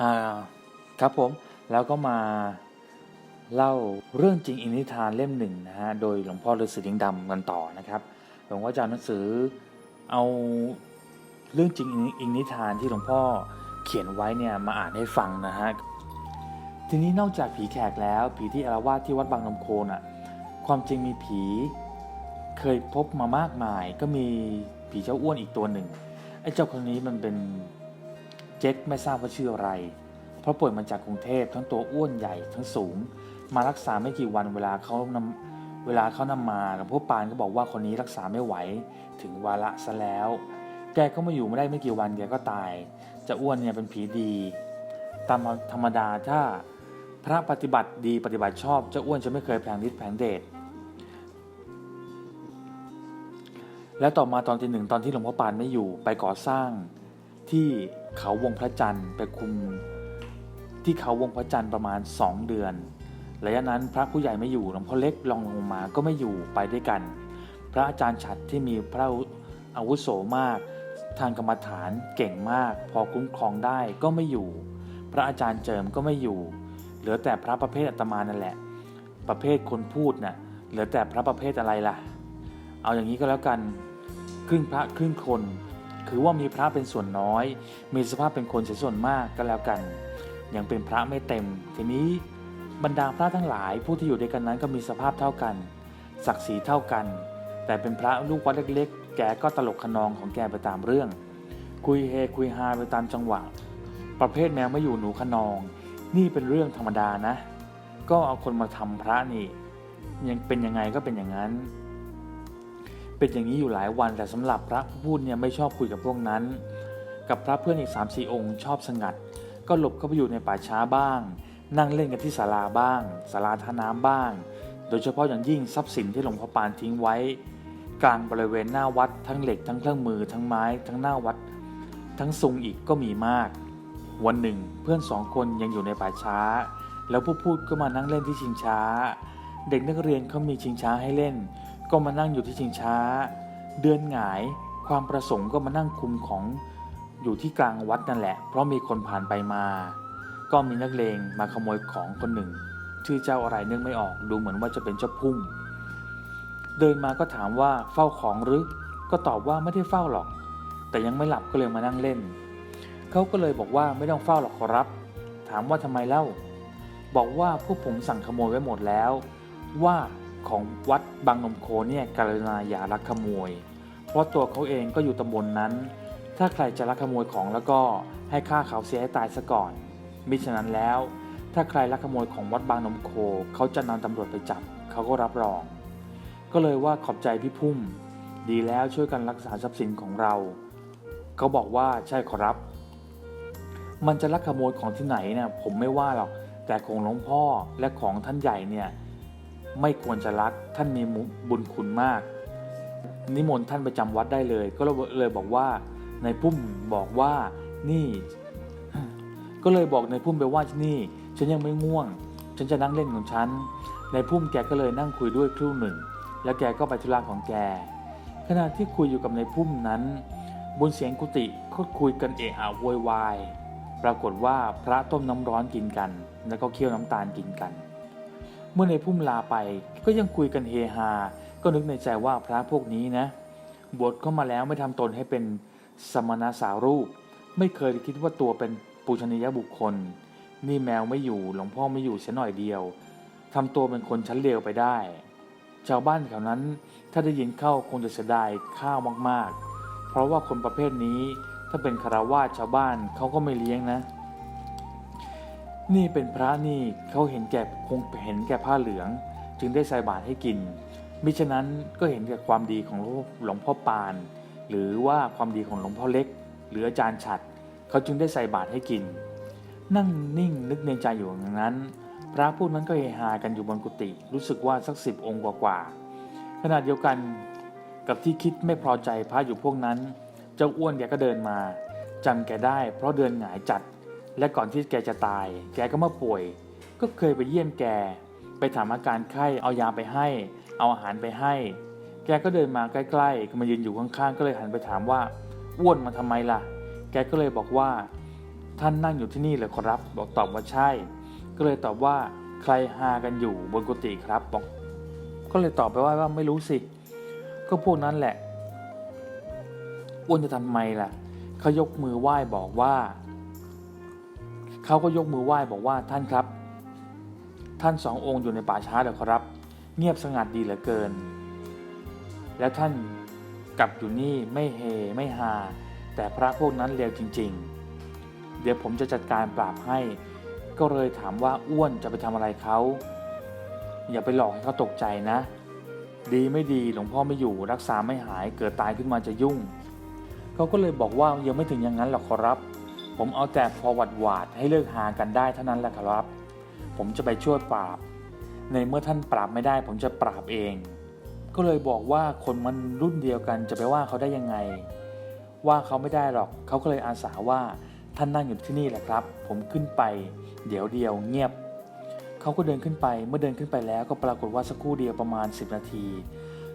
อ่าครับผมแล้วก็มาเล่าเรื่องจริงอินนิทานเล่มหนึ่งนะฮะโดยหลวงพ่อฤาษีลิงดำกันต่อนะครับหลวงพ่อจะเอาหนังสือเอาเรื่องจริงอินนิทานที่หลวงพ่อเขียนไว้เนี่ยมาอ่านให้ฟังนะฮะทีนี้นอกจากผีแขกแล้ว ผีที่อารวาสที่วัดบางลำโคนอะความจริงมีผีเคยพบมามากมาย ก็มีผีเจ้าอ้วนอีกตัวหนึ่งไอ้เจ้าคนนี้มันเป็น เจ๊กไม่ทราบว่าชื่ออะไร เพราะป่วยมาจากกรุงเทพทั้งตัวอ้วนใหญ่ทั้งสูง มารักษาไม่กี่วันเวลาเขานำเวลาเขานำมาหลวงพ่อปานก็บอกว่าคนนี้รักษาไม่ไหวถึงวาระซะแล้ว แกก็มาอยู่ไม่ได้ไม่กี่วันแกก็ตาย จะอ้วนเนี่ยเป็นผีดีตามธรรมดาถ้าพระปฏิบัติดีปฏิบัติชอบเจ้าอ้วนจะไม่เคยแผงฤทธิ์แผงเดชแล้วต่อมาตอนที่หนึ่งตอนที่หลวงพ่อปานไม่อยู่ไปก่อสร้าง ที่เขาวงพระจันทร์ไปคุมที่เขาวงพระจันทร์ประมาณ 2 เดือนระยะนั้นพระผู้ใหญ่ไม่อยู่หลวงพ่อเล็กลองลงมาก็ไม่อยู่ไปด้วยกัน พระอาจารย์ฉัดที่มีพระอาวุโสมาก ทางกรรมฐานเก่งมาก พอคุ้มครองได้ก็ไม่อยู่ พระอาจารย์เจิมก็ไม่อยู่ เหลือแต่พระประเภทอาตมานั่นแหละ ประเภทคนพูดน่ะเหลือแต่พระประเภทอะไรล่ะ เอาอย่างนี้ก็แล้วกัน ครึ่งพระครึ่งคน คือว่ามีพระเป็นส่วนน้อย มีสภาพเป็นคนเสียส่วนมากก็แล้วกัน ยังเป็นพระไม่เต็ม ทีนี้บรรดาพระทั้งหลายผู้ที่อยู่ด้วยกันนั้นก็มีสภาพเท่ากัน ศักดิ์ศรีเท่ากัน แต่เป็นพระลูกวัดเล็กๆ แกก็ตลกขนองของแกไปตามเรื่อง คุยเฮคุยฮาไปตามจังหวะ ประเภทแมวไม่อยู่หนูขนอง นี่เป็นเรื่องธรรมดานะ ก็เอาคนมาทำพระนี่ ยังเป็นยังไงก็เป็นอย่างนั้น เป็นอย่างนี้อยู่หลายวันแต่สำหรับพระผู้พูดเนี่ยไม่ชอบคุยกับพวกนั้น กับพระเพื่อนอีก3ามสี่องค์ชอบสงัด ก็หลบเข้าไปอยู่ในป่าช้าบ้าง นั่งเล่นกันที่ศาลาบ้างศาลาท่าน้ำบ้าง โดยเฉพาะอย่างยิ่งทรัพย์สินที่หลวงพ่อปานทิ้งไว้ กลางบริเวณหน้าวัดทั้งเหล็กทั้งเครื่องมือทั้งไม้ทั้งหน้าวัด ทั้งซุงอีกก็มีมาก วันหนึ่งเพื่อนสองคนยังอยู่ในป่าช้า แล้วผู้พูดก็มานั่งเล่นที่ชิงช้า เด็กนักเรียนเขามีชิงช้าให้เล่น ก็มานั่งอยู่ที่ชิงช้า เดือนหงายความประสงค์ก็มานั่งคุมของอยู่ที่กลางวัดนั่นแหละ เพราะมีคนผ่านไปมา ก็มีนักเลงมาขโมยของคนหนึ่ง ชื่อเจ้าอะไรนึกไม่ออก ดูเหมือนว่าจะเป็นเจ้าพุ่ม เดินมาก็ถามว่าเฝ้าของหรือ ก็ตอบว่าไม่ได้เฝ้าหรอก แต่ยังไม่หลับก็เลยมานั่งเล่น เขาก็เลยบอกว่าไม่ต้องเฝ้าหรอกขอรับ ถามว่าทำไมเล่า บอกว่าพวกผมสั่งขโมยไว้หมดแล้ว ว่า ของวัดบางนมโคเนี่ยกรุณาอย่าลักขโมย เพราะตัวเขาเองก็อยู่ตำบลนนั้น ถ้าใครจะลักขโมยของแล้วก็ให้ฆ่าเขาเสียให้ตายซะก่อน มิฉะนั้นแล้ว ถ้าใครลักขโมยของวัดบางนมโคเขาจะนำตำรวจไปจับเขาก็รับรอง ก็เลยว่าขอบใจพี่พุ่ม ดีแล้วช่วยกันรักษาทรัพย์สินของเรา เขาบอกว่าใช่ขอรับ มันจะลักขโมยของที่ไหนเนี่ยผมไม่ว่าหรอกแต่ของหลวงพ่อและของท่านใหญ่เนี่ย ไม่ควรจะลักท่านมีบุญคุณมาก นิมนต์ท่านไปจำวัดได้เลย ก็เลยบอกว่าในพุ่มบอกว่านี่ ก็เลยบอกในพุ่มไปว่านี่ ฉันยังไม่ง่วง ฉันจะนั่งเล่นของฉันในพุ่มแกก็เลยนั่งคุยด้วยครู่หนึ่ง แล้วแกก็ไปธุระของแก ขณะที่คุยอยู่กับในพุ่มนั้น บนเสียงกุฏิก็คุยกันเอะอะโวยวาย ปรากฏว่าพระต้มน้ำร้อนกินกัน แล้วก็เคี่ยวน้ำตาลกินกัน เมื่อในพุ่มลาไปก็ยังคุยกันเฮฮา ก็นึกในใจว่าพระพวกนี้นะ บวชเข้ามาแล้วไม่ทำตนให้เป็นสมณสารูป ไม่เคยคิดว่าตัวเป็นปูชนียบุคคล นี่แมวไม่อยู่หลวงพ่อไม่อยู่เสียหน่อยเดียวทำตัวเป็นคนชั้นเลวไปได้ ชาวบ้านแถวนั้นถ้าได้ยินเข้าคงจะเสียดายข้าวมากๆ เพราะว่าคนประเภทนี้ถ้าเป็นคารวาสชาวบ้านเขาก็ไม่เลี้ยงนะ นี่เป็นพระนี่เขาเห็นแก่คงเห็นแก่ผ้าเหลือง จึงได้ใส่บาตรให้กิน มิฉะนั้นก็เห็นแก่ความดีของหลวงพ่อปาน หรือว่าความดีของหลวงพ่อเล็ก หรืออาจารย์ฉัดเขาจึงได้ใส่บาตรให้กิน นั่งนิ่งนึกในใจอยู่อย่างนั้น พระผู้นั้นก็เฮฮากันอยู่บนกุฏิรู้สึกว่าสักสิบองค์กว่าๆขณะเดียวกันกับที่คิดไม่พอใจพระอยู่พวกนั้น เจ้าอ้วนแกก็เดินมาจำแกได้ เพราะเดินหงายจัด และก่อนที่แกจะตาย แกก็มาป่วย ก็เคยไปเยี่ยมแก ไปถามอาการไข้ เอายาไปให้ เอาอาหารไปให้ แกก็เดินมาใกล้ๆ ก็มายืนอยู่ข้างๆ ก็เลยหันไปถามว่า อ้วนมาทำไมล่ะ แกก็เลยบอกว่า ท่านนั่งอยู่ที่นี่เลยครับ บอกตอบว่าใช่ ก็เลยตอบว่า ใครหากันอยู่บนกุฏิครับ บอก ก็เลยตอบไปว่าว่าไม่รู้สิ ก็พวกนั้นแหละ อ้วนจะทำไมล่ะ เขายกมือไหว้บอกว่า เขาก็ยกมือไหว้บอกว่าท่านครับ ท่านสององค์อยู่ในป่าช้าเดี๋ยวครับ เงียบสงัดดีเหลือเกิน แล้วท่านกลับอยู่นี่ไม่เฮไม่ฮาแต่พระพวกนั้นเลวจริง ๆ เดี๋ยวผมจะจัดการปราบให้ ก็เลยถามว่าอ้วนจะไปทำอะไรเขา อย่าไปหลอกให้เขาตกใจนะ ดีไม่ดีหลวงพ่อไม่อยู่รักษาไม่หายเกิดตายขึ้นมาจะยุ่ง เขาก็เลยบอกว่ายังไม่ถึงอย่างนั้นหรอกครับ ผมเอาแต่พอหวัดหวาดให้เลิกหากันได้เท่านั้นแหละครับ ผมจะไปช่วยปราบ ในเมื่อท่านปราบไม่ได้ ผมจะปราบเอง ก็เลยบอกว่าคนมันรุ่นเดียวกันจะไปว่าเขาได้ยังไง ว่าเขาไม่ได้หรอก เขาก็เลยอาสาว่าท่านนั่งอยู่ที่นี่แหละครับ ผมขึ้นไป เดี๋ยวเดียวเงียบ เขาก็เดินขึ้นไป เมื่อเดินขึ้นไปแล้วก็ปรากฏว่าสักครู่เดียวประมาณ 10 นาที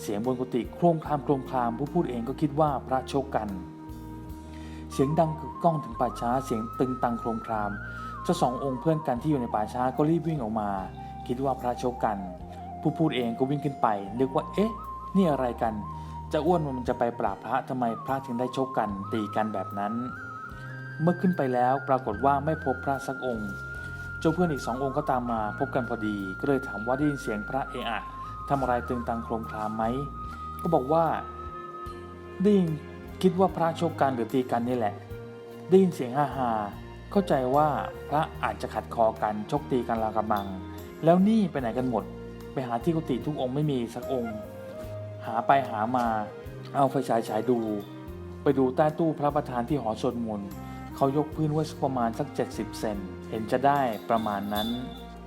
เสียงบนกุฏิโครมครามโครมครามผู้พูดเองก็คิดว่าพระโชกกัน เสียงดังกึกก้องถึงป่าช้าเสียงตึงตังโครมคราม เจ้าสององค์เพื่อนกันที่อยู่ในป่าช้าก็รีบวิ่งออกมา คิดว่าพระโชกกัน ผู้พูดเองก็วิ่งขึ้นไปนึกว่าเอ๊ะ นี่อะไรกันจะอ้วนมันจะไปปราบพระทำไมพระถึงได้ชกกันตีกันแบบนั้น เมื่อขึ้นไปแล้วปรากฏว่าไม่พบพระสักองค์ เจ้าเพื่อนอีกสององค์ก็ตามมา พบกันพอดีก็เลยถามว่าได้ยินเสียงพระเอะอะทำอะไรตึงตังโครมครามไหมก็บอกว่าได้ยิน คิดว่าพระชกกันหรือตีกันนี่แหละ ได้ยินเสียงฮ่าฮาเข้าใจว่าพระอาจจะขัดคอกันชกตีกันลากระมัง แล้วนี่ไปไหนกันหมด ไปหาที่กุฏิทุกองค์ไม่มีสักองค์ หาไปหามา เอาไฟฉายฉายดู ไปดูใต้ตู้พระประธานที่หอสวดมนต์เขายกพื้นไว้สักประมาณสัก 70 เซนเห็นจะได้ประมาณนั้น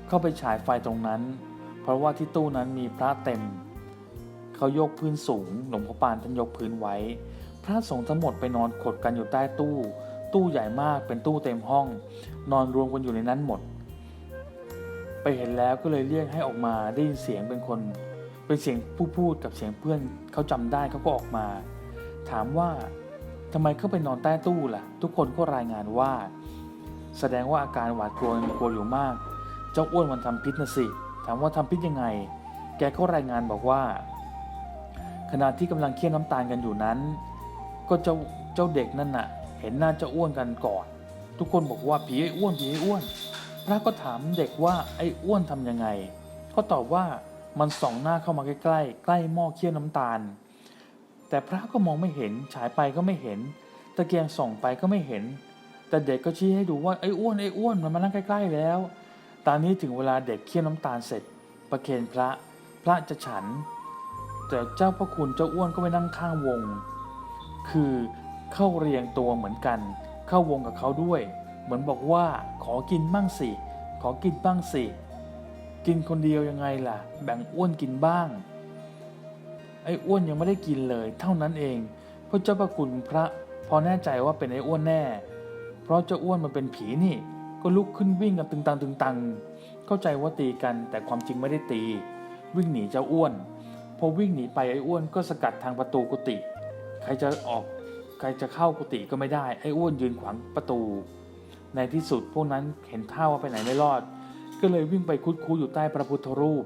เข้าไปฉายไฟตรงนั้น เพราะว่าที่ตู้นั้นมีพระเต็ม เขายกพื้นสูงหลวงพ่อปานท่านยกพื้นไว้ พระสงฆ์ทั้งหมดไปนอนขดกันอยู่ใต้ตู้ ตู้ใหญ่มากเป็นตู้เต็มห้อง นอนรวมกันอยู่ในนั้นหมด ไปเห็นแล้วก็เลยเรียกให้ออกมาได้ยินเสียงเป็นคน เป็นเสียงผู้พูดกับเสียงเพื่อนเขาจำได้เขาก็ออกมา ถามว่าทำไมเขาไปนอนใต้ตู้ล่ะ ทุกคนก็รายงานว่า แสดงว่าอาการหวาดกลัวยังกลัวอยู่มาก เจ้าอ้วนมันทำพิษนะสิ ถามว่าทำพิษยังไง แกก็รายงานบอกว่า ขณะที่กำลังเคี่ยวน้ำตาลกันอยู่นั้น ก็เจ้าเจ้าเด็กนั่นน่ะ เห็นหน้าเจ้าอ้วนกันก่อน ทุกคนบอกว่าผีไอ้อ้วนผีไอ้อ้วน พระก็ถามเด็กว่าไอ้อ้วนทำยังไง ก็ตอบว่ามันส่องหน้าเข้ามาใกล้ๆใกล้หม้อเคี่ยวน้ำตาล แต่พระก็มองไม่เห็นฉายไปก็ไม่เห็น ตะเกียงส่องไปก็ไม่เห็น แต่เด็กก็ชี้ให้ดูว่าไอ้อ้วนไอ้อ้วนมันมานั่งใกล้ ๆ แล้ว ตอนนี้ถึงเวลาเด็กเคี่ยวน้ำตาลเสร็จ ประเคนพระพระจะฉันแต่เจ้าพระคุณเจ้าอ้วนก็ไปนั่งข้างวง คือเข้าเรียงตัวเหมือนกัน เข้าวงกับเขาด้วย เหมือนบอกว่าขอกินบ้างสิ ขอกินบ้างสิ กินคนเดียวยังไงล่ะ แบ่งอ้วนกินบ้าง ไอ้อ้วนยังไม่ได้กินเลย เท่านั้นเอง พระเจ้าพระคุณพระพอแน่ใจว่าเป็นไอ้อ้วนแน่ เพราะเจ้าอ้วนมันเป็นผีนี่ ก็ลุกขึ้นวิ่งกันตึงตังตึงตัง เข้าใจว่าตีกันแต่ความจริงไม่ได้ตี วิ่งหนีเจ้าอ้วน พอวิ่งหนีไปไอ้อ้วนก็สกัดทางประตูกุฏิ ใครจะออกใครจะเข้ากุฏิก็ไม่ได้ ไอ้อ้วนยืนขวางประตู ในที่สุดพวกนั้นเห็นท่าว่าไปไหนไม่รอด ก็เลยวิ่งไปคุดคูอยู่ใต้พระพุทธรูป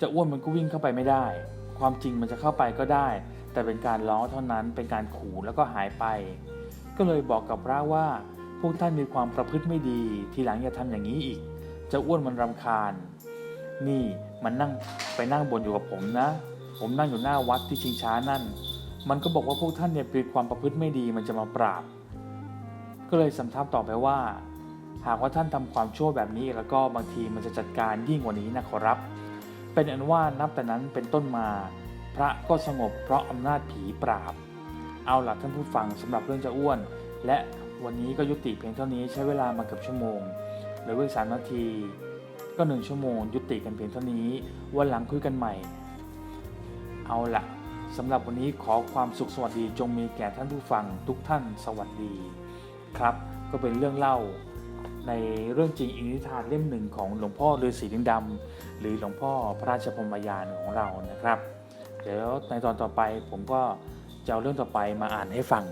จะอ้วนมันก็วิ่งเข้าไปไม่ได้ ความจริงมันจะเข้าไปก็ได้ แต่เป็นการล้อเท่านั้นเป็นการขู่แล้วก็หายไป ก็เลยบอกกับพระว่า พวกท่านมีความประพฤติไม่ดี ทีหลังอย่าทำอย่างนี้อีก จะอ้วนมันรำคาญ นี่มันนั่งไปนั่งบนอยู่กับผมนะ ผมนั่งอยู่หน้าวัดที่ชิงช้านั่น มันก็บอกว่าพวกท่านเนี่ยมีความประพฤติไม่ดีมันจะมาปราบ ก็เลยสำทับต่อไปว่า หากว่าท่านทำความชั่วแบบนี้แล้วก็บางทีมันจะจัดการยิ่งกว่านี้นะขอรับ เป็นอันว่านับแต่นั้นเป็นต้นมา พระก็สงบเพราะอำนาจผีปราบ เอาล่ะท่านผู้ฟังสำหรับเรื่องจะอ้วน และวันนี้ก็ยุติเพียงเท่านี้ใช้เวลามาเกือบชั่วโมงเหลือเวลาสามนาทีก็หนึ่งชั่วโมงยุติกันเพียงเท่านี้ วันหลังคุยกันใหม่ เอาละสำหรับวันนี้ขอความสุขสวัสดีจงมีแก่ท่านผู้ฟังทุกท่านสวัสดี ครับ ก็เป็นเรื่องเล่า ในเรื่องจริงอินิทานเล่มหนึ่งของหลวงพ่อฤาษีลิงดำหรือหลวงพ่อพระราชพรมยานของเรานะครับ เดี๋ยวในตอนต่อไปผมก็จะเอาเรื่องต่อไปมาอ่านให้ฟัง